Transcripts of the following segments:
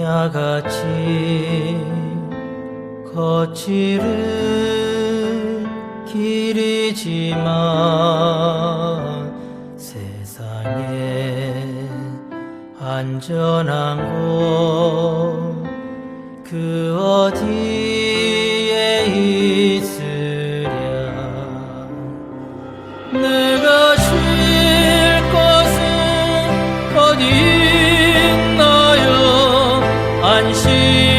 광야같이 거칠은 길이지만 세상에 안전한 곳 그 어디 欢喜。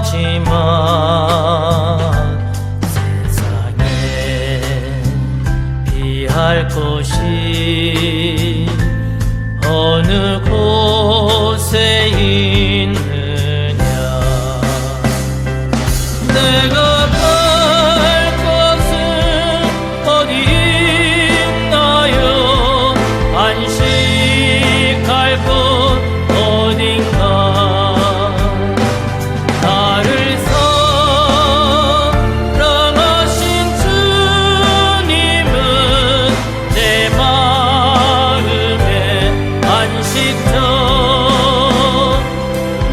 하지만 세상에 비할 것이 어느 곳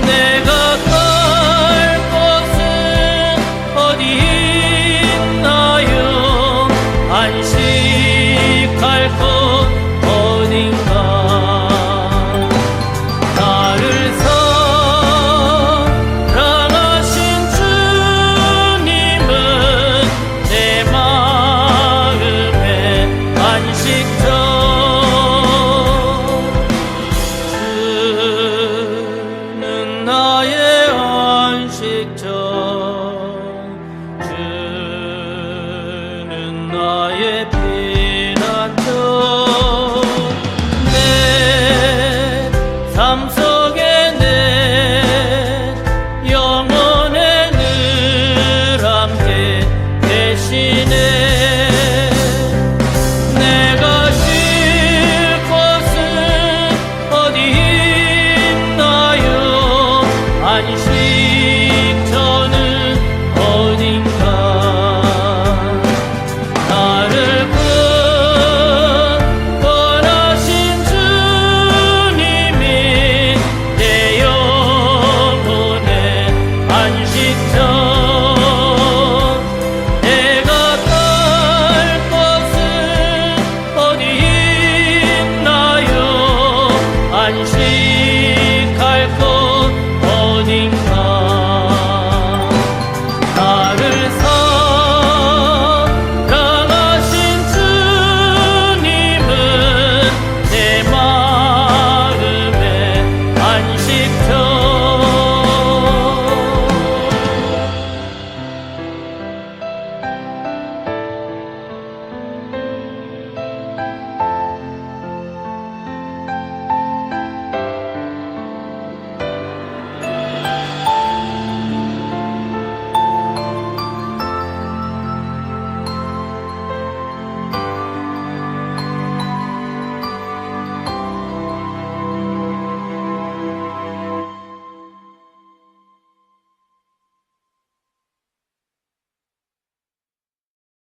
내가 갈 곳은 어디 있나요? 안식할 곳 magic